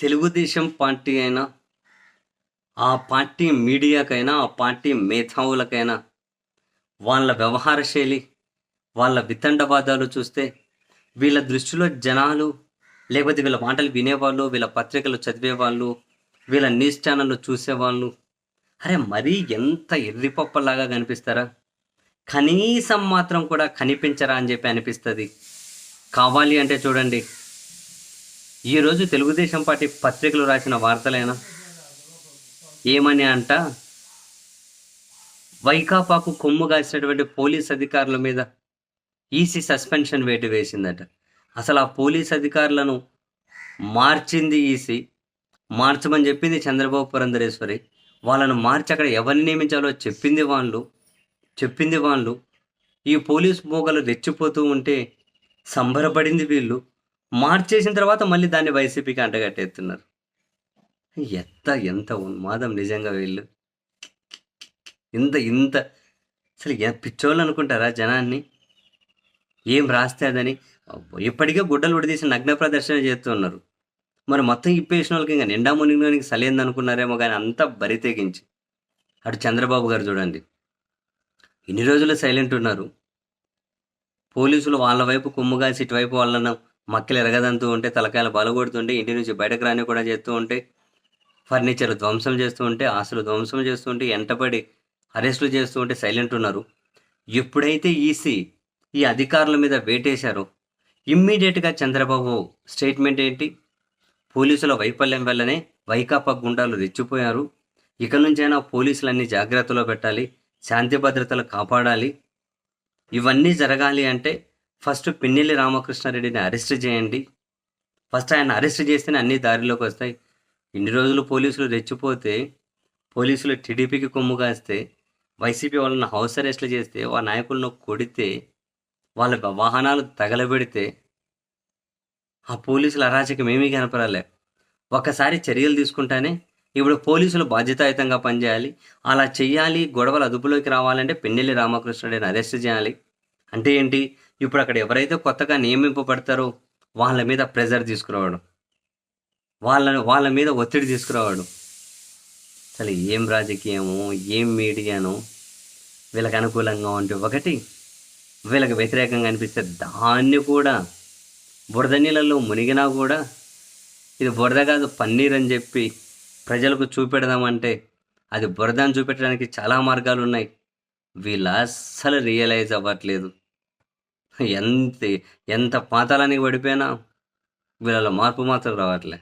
Telugu Desam party అయినా ఆ party మీడియాకైనా ఆ పార్టీ మేధావులకైనా వాళ్ళ వ్యవహార శైలి వాళ్ళ వితండవాదాలు చూస్తే వీళ్ళ దృష్టిలో జనాలు లేకపోతే వీళ్ళ మాటలు వినేవాళ్ళు వీళ్ళ పత్రికలు చదివేవాళ్ళు వీళ్ళ న్యూస్ ఛానళ్ళు చూసేవాళ్ళు అరే మరీ ఎంత ఎర్రిపప్పలాగా కనిపిస్తారా? కనీసం మాత్రం కూడా కనిపించరా అని చెప్పి అనిపిస్తుంది. కావాలి అంటే చూడండి. ఈరోజు తెలుగుదేశం పార్టీ పత్రికలు రాసిన వార్తలైనా? ఏమని అంట? వైకాపాకు కొమ్ము కాసినటువంటి పోలీస్ అధికారుల మీద ఈసీ సస్పెన్షన్ వేటు వేసిందట. అసలు ఆ పోలీస్ అధికారులను మార్చింది ఈసీ? మార్చమని చెప్పింది చంద్రబాబు పురంధరేశ్వరి. వాళ్ళను మార్చి అక్కడ ఎవరిని నియమించాలో చెప్పింది వాళ్ళు. చెప్పింది వాళ్ళు. ఈ పోలీస్ మోగలు రెచ్చిపోతూ ఉంటే సంబరపడింది వీళ్ళు. మార్చేసిన తర్వాత మళ్ళీ దాన్ని వైసీపీకి అంటగట్టేస్తున్నారు. ఎంత ఎంత ఉన్మాదం నిజంగా వీళ్ళు. ఇంత ఇంత. అసలు పిచ్చోళ్ళు అనుకుంటారా జనాన్ని? ఏం రాస్తే అదని ఇప్పటికే గుడ్డలు విడదీసి నగ్న ప్రదర్శన చేస్తున్నారు. మరి మొత్తం ఇప్పేసిన వాళ్ళకి ఇంకా నిండా మునిగినోనికి సలేంది అనుకున్నారేమో కానీ అంతా బరి తెగించి. అటు చంద్రబాబు గారు చూడండి. ఇన్ని రోజులు సైలెంట్ ఉన్నారు. పోలీసులు వాళ్ళ వైపు కుమ్ముగాసి ఇటువైపు వాళ్ళను మక్కలు ఎరగదంతూ ఉంటే తలకాయలు బలగొడుతుంటే ఇంటి నుంచి బయటకు రాని కూడా చేస్తూ ఉంటే ఫర్నిచర్ ధ్వంసం చేస్తూ ఉంటే ఆస్తులు ధ్వంసం చేస్తూ ఉంటే ఎంటపడి అరెస్టులు చేస్తూ ఉంటే సైలెంట్ ఉన్నారు. ఎప్పుడైతే ఈసీ ఈ అధికారుల మీద వేటేశారో ఇమ్మీడియట్గా చంద్రబాబు స్టేట్మెంట్ ఏంటి? పోలీసుల వైఫల్యం వల్లనే వైకాపా గుండాలు రెచ్చిపోయారు. ఇక నుంచైనా పోలీసులన్నీ జాగ్రత్తలో పెట్టాలి శాంతి భద్రతలు కాపాడాలి. ఇవన్నీ జరగాలి అంటే ఫస్ట్ పిన్నెల్లి రామకృష్ణారెడ్డిని అరెస్ట్ చేయండి. ఫస్ట్ ఆయన అరెస్ట్ చేస్తేనే అన్ని దారిలోకి వస్తాయి. ఇన్ని రోజులు పోలీసులు రెచ్చిపోతే పోలీసులు టీడీపీకి కొమ్ము కాస్తే వైసీపీ వాళ్ళని హౌస్ అరెస్ట్లు చేస్తే వాళ్ళ నాయకులను కొడితే వాళ్ళ వాహనాలు తగలబెడితే ఆ పోలీసుల అరాచకం ఏమీ కనపరాలే ఒకసారి చర్యలు తీసుకుంటానే ఇప్పుడు పోలీసులు బాధ్యతాయుతంగా పనిచేయాలి. అలా చేయాలి గొడవలు అదుపులోకి రావాలంటే పెన్నెల్లి రామకృష్ణుడిని అరెస్ట్ చేయాలి. అంటే ఏంటి? ఇప్పుడు అక్కడ ఎవరైతే కొత్తగా నియమింపబడతారో వాళ్ళ మీద ప్రెజర్ తీసుకురావడం. వాళ్ళ వాళ్ళ మీద ఒత్తిడి తీసుకురావడం. అసలు ఏం రాజకీయము ఏం మీడియాను వీళ్ళకి అనుకూలంగా ఉంటే ఒకటి వీళ్ళకి వ్యతిరేకంగా అనిపిస్తే దాన్ని కూడా బురద నీళ్ళలో మునిగినా కూడా ఇది బురద కాదు పన్నీర్ అని చెప్పి ప్రజలకు చూపెడదామంటే అది బురద అని చూపెట్టడానికి చాలా మార్గాలు ఉన్నాయి వీళ్ళు అస్సలు రియలైజ్ అవ్వట్లేదు. ఎంత ఎంత పాతాలని పడిపోయినా వీళ్ళలో మార్పు మాత్రం రావట్లే.